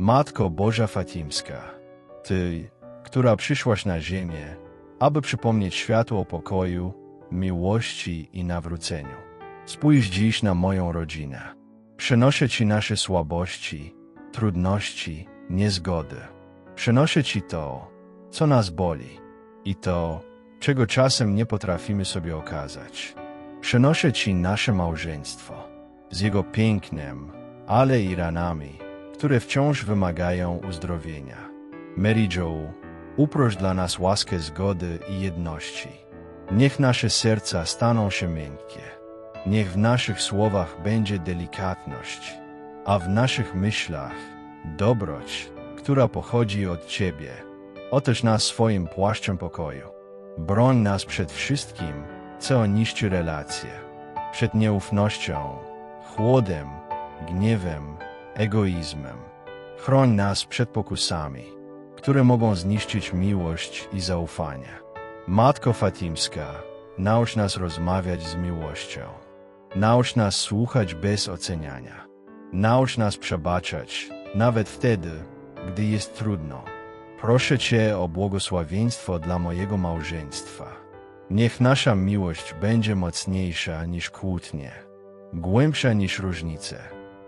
Matko Boża Fatimska, Ty, która przyszłaś na ziemię, aby przypomnieć światło pokoju, miłości i nawróceniu. Spójrz dziś na moją rodzinę. Przenoszę Ci nasze słabości, trudności, niezgody. Przenoszę Ci to, co nas boli i to, czego czasem nie potrafimy sobie okazać. Przenoszę Ci nasze małżeństwo z jego pięknem, ale i ranami, które wciąż wymagają uzdrowienia. Mary Jo, uproś dla nas łaskę zgody i jedności. Niech nasze serca staną się miękkie. Niech w naszych słowach będzie delikatność, a w naszych myślach dobroć, która pochodzi od Ciebie. Otoż nas swoim płaszczem pokoju. Broń nas przed wszystkim, co niszczy relacje. Przed nieufnością, chłodem, gniewem, egoizmem. Chroń nas przed pokusami, które mogą zniszczyć miłość i zaufanie. Matko Fatimska, naucz nas rozmawiać z miłością. Naucz nas słuchać bez oceniania. Naucz nas przebaczać, nawet wtedy, gdy jest trudno. Proszę Cię o błogosławieństwo dla mojego małżeństwa. Niech nasza miłość będzie mocniejsza niż kłótnie, głębsza niż różnice